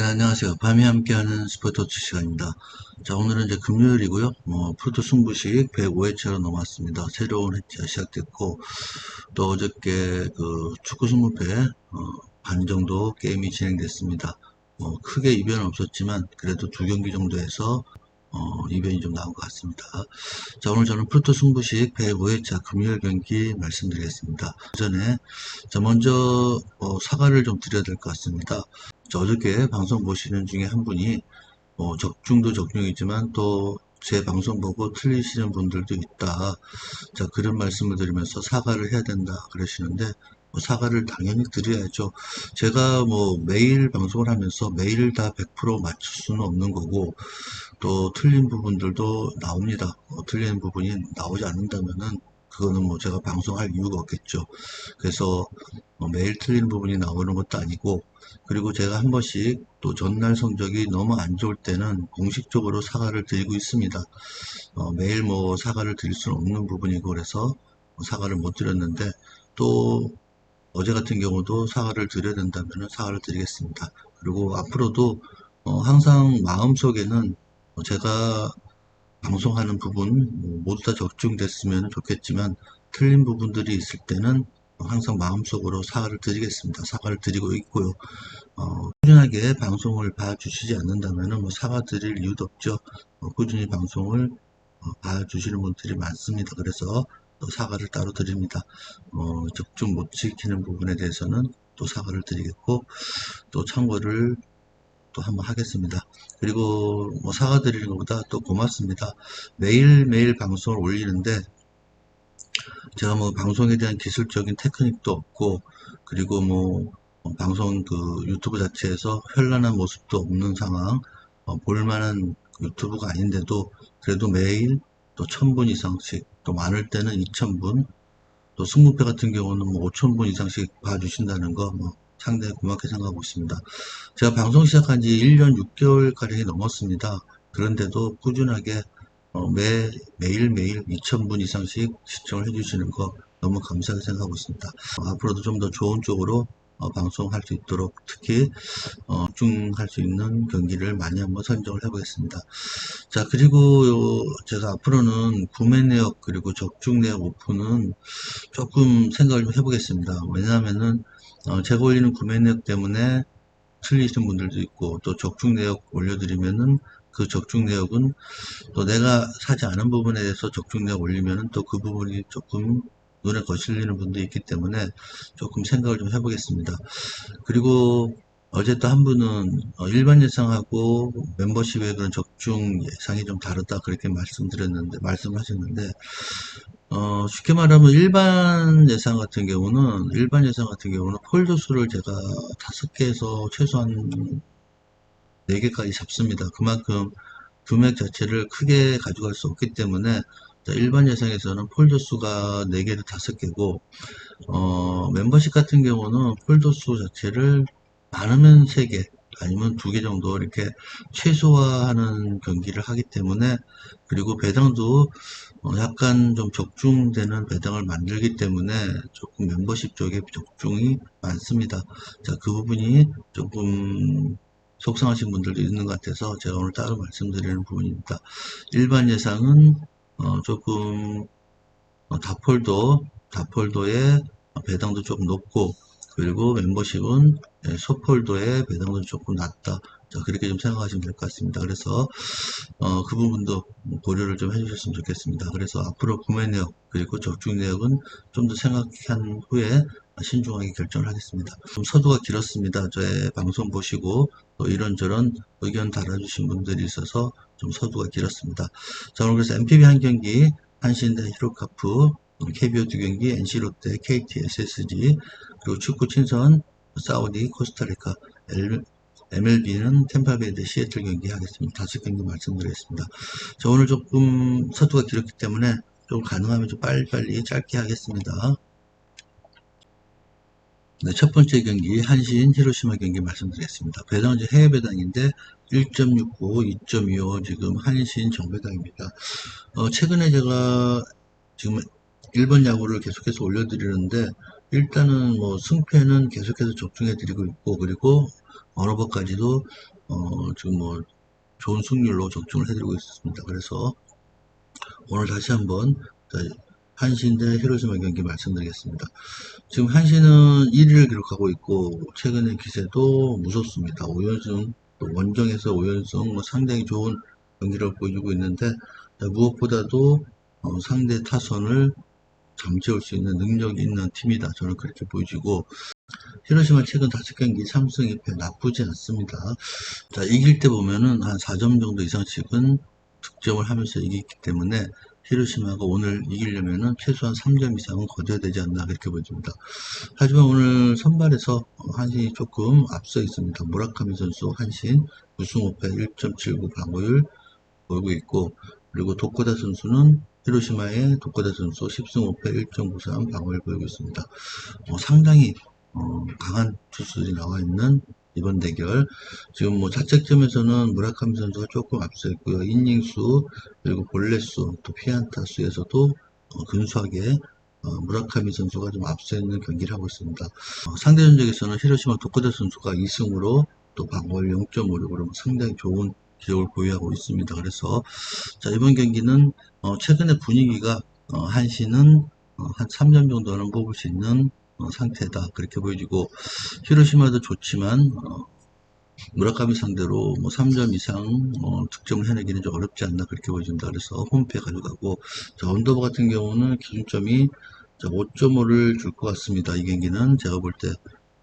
네, 안녕하세요. 밤이 함께하는 스포츠 시간입니다. 자, 오늘은 이제 금요일이고요. 뭐, 푸드 승부식 105회차로 넘어왔습니다. 새로운 회차 시작됐고, 또 어저께 그 축구 승부패, 어, 반 정도 게임이 진행됐습니다. 뭐, 크게 이변은 없었지만, 그래도 두 경기 정도에서, 어, 이변이 좀 나온 것 같습니다. 자, 오늘 저는 푸드 승부식 105회차 금요일 경기 말씀드리겠습니다. 그 전에, 자, 먼저, 어, 사과를 좀 드려야 될 것 같습니다. 저 어저께 방송 보시는 중에 한 분이 뭐 적중도 적중이지만 또 제 방송 보고 틀리시는 분들도 있다. 자 그런 말씀을 드리면서 사과를 해야 된다 그러시는데 뭐 사과를 당연히 드려야죠. 제가 뭐 매일 방송을 하면서 매일 다 100% 맞출 수는 없는 거고 또 틀린 부분들도 나옵니다. 어, 틀린 부분이 나오지 않는다면은 그거는 뭐 제가 방송할 이유가 없겠죠. 그래서 뭐 매일 틀린 부분이 나오는 것도 아니고 그리고 제가 한 번씩 또 전날 성적이 너무 안 좋을 때는 공식적으로 사과를 드리고 있습니다. 어, 매일 뭐 사과를 드릴 수는 없는 부분이고 그래서 사과를 못 드렸는데 또 어제 같은 경우도 사과를 드려야 된다면 사과를 드리겠습니다. 그리고 앞으로도 어, 항상 마음속에는 제가 방송하는 부분 뭐 모두 다 적중됐으면 좋겠지만 틀린 부분들이 있을 때는 항상 마음속으로 사과를 드리겠습니다. 사과를 드리고 있고요. 어, 꾸준하게 방송을 봐주시지 않는다면 뭐 사과 드릴 이유도 없죠. 어, 꾸준히 방송을 어, 봐주시는 분들이 많습니다. 그래서 또 사과를 따로 드립니다. 어, 적중 못 지키는 부분에 대해서는 또 사과를 드리겠고 또 참고를 또 한번 하겠습니다. 그리고 뭐 사과드리는 것보다 또 고맙습니다. 매일매일 방송을 올리는데 제가 뭐 방송에 대한 기술적인 테크닉도 없고 그리고 뭐 방송 그 유튜브 자체에서 현란한 모습도 없는 상황 어, 볼만한 유튜브가 아닌데도 그래도 매일 또 1000분 이상씩 또 많을 때는 2000분 또 승무패 같은 경우는 뭐 5000분 이상씩 봐주신다는 거 뭐 상당히 고맙게 생각하고 있습니다. 제가 방송 시작한 지 1년 6개월가량이 넘었습니다. 그런데도 꾸준하게 어, 매, 매일매일 2,000분 이상씩 시청을 해주시는 거 너무 감사하게 생각하고 있습니다. 어, 앞으로도 좀 더 좋은 쪽으로 어, 방송할 수 있도록 특히 어, 집중할 수 있는 경기를 많이 한번 선정을 해보겠습니다. 자 그리고 요, 제가 앞으로는 구매 내역 그리고 적중 내역 오픈은 조금 생각을 좀 해보겠습니다. 왜냐하면은 어, 제가 올리는 구매 내역 때문에 틀리신 분들도 있고 또 적중 내역 올려드리면은 그 적중 내역은 또 내가 사지 않은 부분에 대해서 적중 내역 올리면은 또 그 부분이 조금 눈에 거슬리는 분도 있기 때문에 조금 생각을 좀 해보겠습니다. 그리고 어제 또 한 분은 어, 일반 예상하고 멤버십의 그런 적중 예상이 좀 다르다 그렇게 말씀드렸는데 말씀하셨는데 어, 쉽게 말하면 일반 예상 같은 경우는 일반 예상 같은 경우는 폴더 수를 제가 다섯 개에서 최소한 네 개까지 잡습니다. 그만큼 금액 자체를 크게 가져갈 수 없기 때문에 일반 예상에서는 폴더 수가 4개에서 5개고 어, 멤버십 같은 경우는 폴더 수 자체를 많으면 3개 아니면 2개 정도 이렇게 최소화하는 경기를 하기 때문에 그리고 배당도 어, 약간 좀 적중되는 배당을 만들기 때문에 조금 멤버십 쪽에 적중이 많습니다. 자, 그 부분이 조금 속상하신 분들도 있는 것 같아서 제가 오늘 따로 말씀드리는 부분입니다. 일반 예상은 어, 조금 어, 다폴도 다폴도의 배당도 조금 높고 그리고 멤버십은 예, 소폴도의 배당도 조금 낮다. 자, 그렇게 좀 생각하시면 될 것 같습니다. 그래서 어, 그 부분도 고려를 좀 해주셨으면 좋겠습니다. 그래서 앞으로 구매 내역 그리고 적중 내역은 좀 더 생각한 후에 신중하게 결정을 하겠습니다. 좀 서두가 길었습니다. 저의 방송 보시고 또 이런저런 의견 달아주신 분들이 있어서 좀 서두가 길었습니다. 자, 오늘 그래서 MPB 한 경기, 한신대 히로카프, KBO 두 경기, NC롯데, KT, SSG, 그리고 축구 친선, 사우디, 코스타리카, MLB는 템파베이 대 시애틀 경기 하겠습니다. 다섯 경기 말씀드리겠습니다. 자, 오늘 조금 서두가 길었기 때문에 좀 가능하면 좀 빨리빨리 짧게 하겠습니다. 네, 첫 번째 경기 한신 히로시마 경기 말씀드리겠습니다. 배당 이제 해외 배당인데 1.69, 2.25 지금 한신 정배당입니다. 어, 최근에 제가 지금 1번 야구를 계속해서 올려드리는데 일단은 뭐 승패는 계속해서 적중해 드리고 있고 그리고 어느 번까지도 어, 지금 뭐 좋은 승률로 적중을 해드리고 있습니다. 그래서 오늘 다시 한번 자, 한신 대 히로시마 경기 말씀드리겠습니다. 지금 한신은 1위를 기록하고 있고 최근의 기세도 무섭습니다. 5연승 또 원정에서 5연승 뭐 상당히 좋은 경기를 보여주고 있는데 자, 무엇보다도 어, 상대 타선을 잠재울 수 있는 능력이 있는 팀이다. 저는 그렇게 보여지고 히로시마 최근 5경기 3승 2패 나쁘지 않습니다. 자 이길 때 보면은 한 4점 정도 이상씩은 득점을 하면서 이기기 때문에 히로시마가 오늘 이기려면은 최소한 3점 이상은 거둬야 되지 않나 그렇게 보여집니다. 하지만 오늘 선발에서 한신이 조금 앞서 있습니다. 무라카미 선수 한신 우승 5패 1.79 방어율 보이고 있고 그리고 도코다 선수는 히로시마의 도코다 선수 10승 5패 1.93 방어율 보이고 있습니다. 어, 상당히 어, 강한 투수들이 나와 있는 이번 대결 지금 뭐 자책점에서는 무라카미 선수가 조금 앞서 있고요. 이닝수 그리고 볼넷수 또 피안타 수에서도 어, 근소하게 어, 무라카미 선수가 좀 앞서 있는 경기를 하고 있습니다. 어, 상대 전적에서는 히로시마 도코다 선수가 2승으로 또 방어율 0.56으로 상당히 좋은 기록을 보유하고 있습니다. 그래서 자 이번 경기는 어, 최근의 분위기가 어, 한시는 어, 한 3점 정도는 뽑을 수 있는 어, 상태다 그렇게 보여지고 히로시마도 좋지만 어, 무라카미 상대로 뭐 3점 이상 어, 득점을 해내기는 좀 어렵지 않나 그렇게 보여집니다. 그래서 홈페 가져가고 자, 언더버 같은 경우는 기준점이 5.5를 줄 것 같습니다. 이 경기는 제가 볼때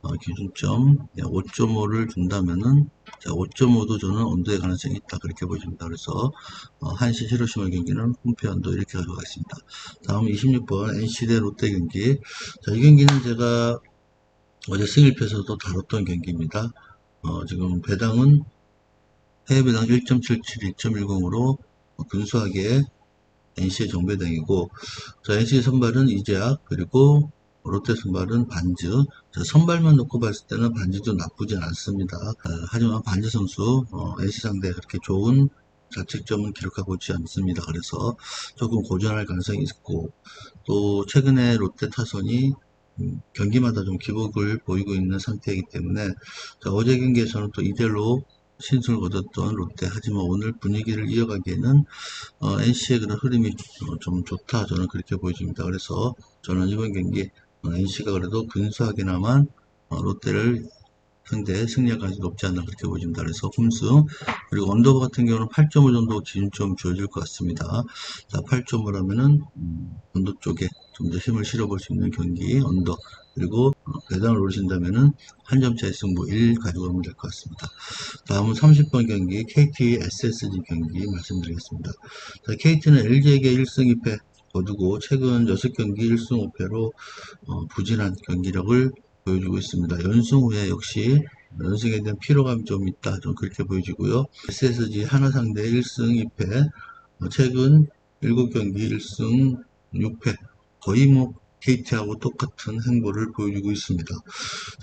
어, 기준점 5.5를 준다면은 자, 5.5도 저는 언더의 가능성이 있다 그렇게 보여집니다. 그래서 어, 한시 히로시마 경기는 홈페 언더 이렇게 가져가겠습니다. 다음 26번 NC 대 롯데 경기 자, 이 경기는 제가 어제 승일패에서도 다뤘던 경기입니다. 어, 지금 배당은 해외 배당 1.77, 2.10으로 근소하게 NC의 정배당이고 자, NC 선발은 이재학 그리고 롯데 선발은 반즈 자, 선발만 놓고 봤을 때는 반즈도 나쁘진 않습니다. 어, 하지만 반즈 선수 어, NC 상대 그렇게 좋은 자책점은 기록하고 있지 않습니다. 그래서 조금 고전할 가능성이 있고 또 최근에 롯데 타선이 음, 경기마다 좀 기복을 보이고 있는 상태이기 때문에 자, 어제 경기에서는 또 이대로 신승을 거뒀던 롯데 하지만 오늘 분위기를 이어가기에는 어, NC의 그런 흐름이 어, 좀 좋다 저는 그렇게 보여집니다. 그래서 저는 이번 경기 어, NC가 그래도 근소하게나마 어, 롯데를 상대 승리할 가능성이 높지 않나 그렇게 보여집니다. 그래서 홈승 그리고 언더버 같은 경우는 8.5 정도 기준점 주어질 것 같습니다. 자 8.5라면은 음, 언더 쪽에 좀 더 힘을 실어볼 수 있는 경기 언더 그리고 어, 배당을 오르신다면은 한 점차의 승부 1 가져가면 될 것 같습니다. 다음은 30번 경기 KT SSG 경기 말씀드리겠습니다. 자, KT는 LG에게 1승 2패 거두고 최근 6경기 1승 5패로 어, 부진한 경기력을 보여주고 있습니다. 연승 후에 역시 연승에 대한 피로감이 좀 있다. 좀 그렇게 보여지고요. SSG 하나 상대 1승 2패 어, 최근 7경기 1승 6패 거의 뭐 KT하고 똑같은 행보를 보여주고 있습니다.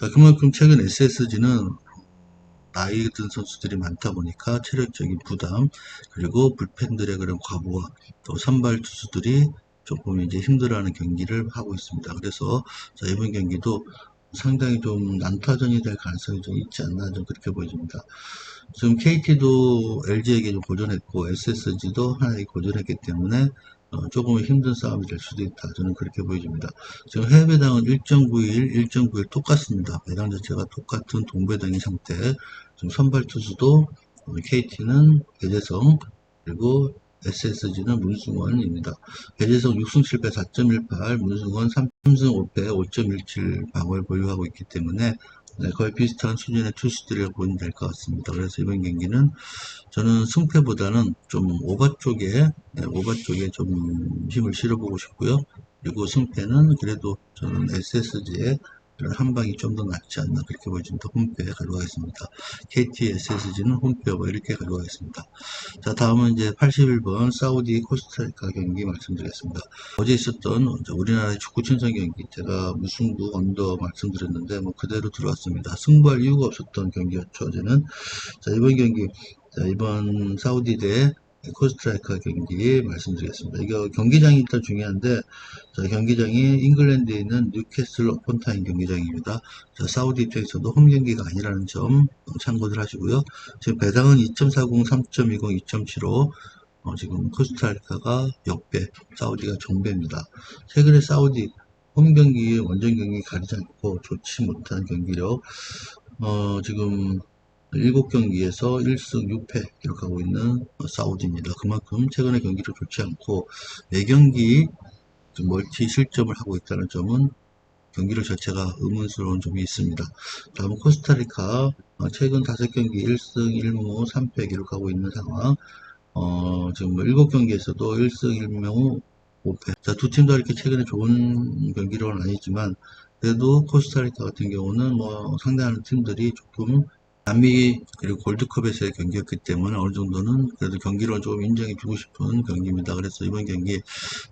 자, 그만큼 최근 SSG는 나이 든 선수들이 많다 보니까 체력적인 부담 그리고 불펜들의 그런 과부하 또 선발 투수들이 조금 이제 힘들어하는 경기를 하고 있습니다. 그래서 자, 이번 경기도 상당히 좀 난타전이 될 가능성이 좀 있지 않나 좀 그렇게 보여집니다. 지금 KT도 LG에게 좀 고전했고 SSG도 하나에 고전했기 때문에 어, 조금 힘든 싸움이 될 수도 있다. 저는 그렇게 보여집니다. 지금 해외 배당은 1.91, 1.91 똑같습니다. 배당 자체가 똑같은 동배당인 상태. 지금 선발 투수도 KT는 배재성 그리고 SSG는 문승원입니다. 배재성 6승 7패 4.18, 문승원 3승 5패 5.17 방어를 보유하고 있기 때문에 네, 거의 비슷한 수준의 투수들이라고 보면 될 것 같습니다. 그래서 이번 경기는 저는 승패보다는 좀 오바 쪽에 네, 오바 쪽에 좀 힘을 실어보고 싶고요. 그리고 승패는 그래도 저는 SSG의 한 방이 좀 더 낫지 않나 그렇게 보여집니다. 홈페에 가져가겠습니다. KT SSG는 홈페어 이렇게 가져가겠습니다. 자 다음은 이제 81번 사우디 코스타리카 경기 말씀드리겠습니다. 어제 있었던 우리나라의 축구 친선 경기 제가 무승부 언더 말씀드렸는데 뭐 그대로 들어왔습니다. 승부할 이유가 없었던 경기였죠. 어제는 자 이번 경기 자 이번 사우디 대 코스트라이카 경기 말씀드리겠습니다. 이거 경기장이 일단 중요한데 자, 경기장이 잉글랜드에 있는 뉴캐슬 어폰타인 경기장입니다. 자, 사우디 입장에서도 홈 경기가 아니라는 점 참고들 하시고요. 지금 배당은 2.40, 3.20, 2.75 어, 지금 코스타리카가 역배, 사우디가 정배입니다. 최근에 사우디 홈 경기, 원정 경기 가리지 않고 좋지 못한 경기력, 어, 지금 7경기에서 1승 6패 기록하고 있는 사우디입니다. 그만큼 최근에 경기를 좋지 않고 4경기 멀티 실점을 하고 있다는 점은 경기력 자체가 의문스러운 점이 있습니다. 다음 코스타리카 어, 최근 5경기 1승 1무 3패 기록하고 있는 상황 어, 지금 7경기에서도 1승 1무 5패 자, 두 팀 다 이렇게 최근에 좋은 경기력은 아니지만 그래도 코스타리카 같은 경우는 뭐 상대하는 팀들이 조금 남미 그리고 골드컵에서의 경기였기 때문에 어느 정도는 그래도 경기를 조금 인정해 주고 싶은 경기입니다. 그래서 이번 경기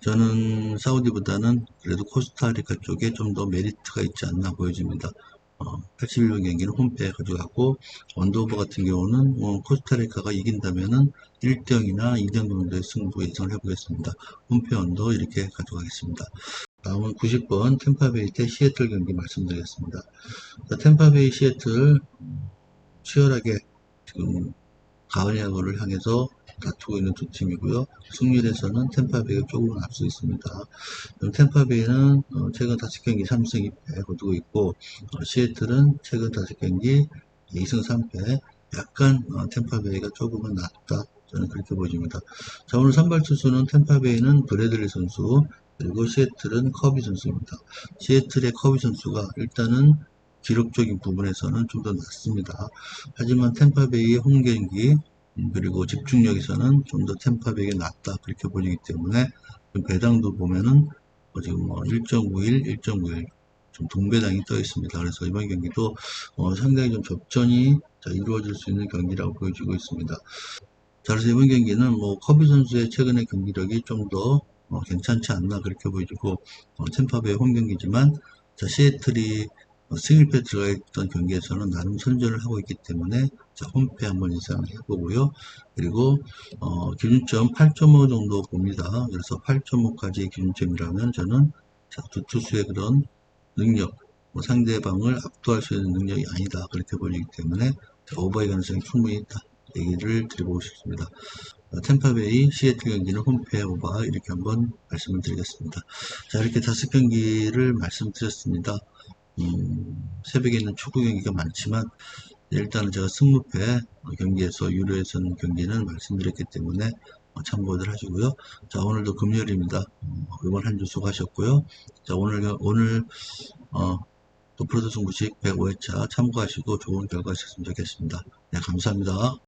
저는 사우디보다는 그래도 코스타리카 쪽에 좀 더 메리트가 있지 않나 보여집니다. 어, 81번 경기는 홈페에 가져갔고 원더오버 같은 경우는 뭐 코스타리카가 이긴다면은 1대0이나 2대0 정도의 승부 예상을 해보겠습니다. 홈페 언더 이렇게 가져가겠습니다. 다음은 90번 템파베이 대 시애틀 경기 말씀드리겠습니다. 자, 템파베이 시애틀 치열하게 지금 가을 야구를 향해서 다투고 있는 두 팀이고요. 승률에서는 템파베이가 조금 앞서 있습니다. 템파베이는 어, 최근 5경기 3승 2패 거두고 있고 어, 시애틀은 최근 5경기 2승 3패 약간 어, 템파베이가 조금은 낫다. 저는 그렇게 보입니다. 자 오늘 선발 투수는 템파베이는 브래들리 선수 그리고 시애틀은 커비 선수입니다. 시애틀의 커비 선수가 일단은 기록적인 부분에서는 좀더 낫습니다. 하지만 템파베이의 홈 경기 음, 그리고 집중력에서는 좀 더 템파베이가 낫다 그렇게 보이기 때문에 배당도 보면은 어, 지금 뭐 1.51, 1.91 좀 동배당이 떠 있습니다. 그래서 이번 경기도 어, 상당히 좀 접전이 자, 이루어질 수 있는 경기라고 보여지고 있습니다. 자, 그래서 이번 경기는 뭐 커비 선수의 최근의 경기력이 좀더 어, 괜찮지 않나 그렇게 보여지고 어, 템파베이 홈 경기지만 자, 시애틀이 어, 승일패 들어가 있던 경기에서는 나름 선전을 하고 있기 때문에 자, 홈패 한번 예상을 해보고요. 그리고 어, 기준점 8.5 정도 봅니다. 그래서 8.5까지 기준점이라면 저는 자, 두 투수의 그런 능력, 뭐 상대방을 압도할 수 있는 능력이 아니다. 그렇게 보이기 때문에 자, 오버의 가능성이 충분히 있다. 얘기를 드리고 싶습니다. 어, 템파베이 시애틀 경기는 홈페 오버 이렇게 한번 말씀을 드리겠습니다. 자 이렇게 다섯 경기를 말씀드렸습니다. 음, 새벽에 있는 축구 경기가 많지만 일단은 제가 승무패 경기에서 유료에선 경기는 말씀드렸기 때문에 어, 참고들 하시고요. 자 오늘도 금요일입니다. 어, 이번 한 주 수고하셨고요. 자 오늘 오늘 어, 또 프로드 승부식 105회차 참고하시고 좋은 결과 있었으면 좋겠습니다. 네 감사합니다.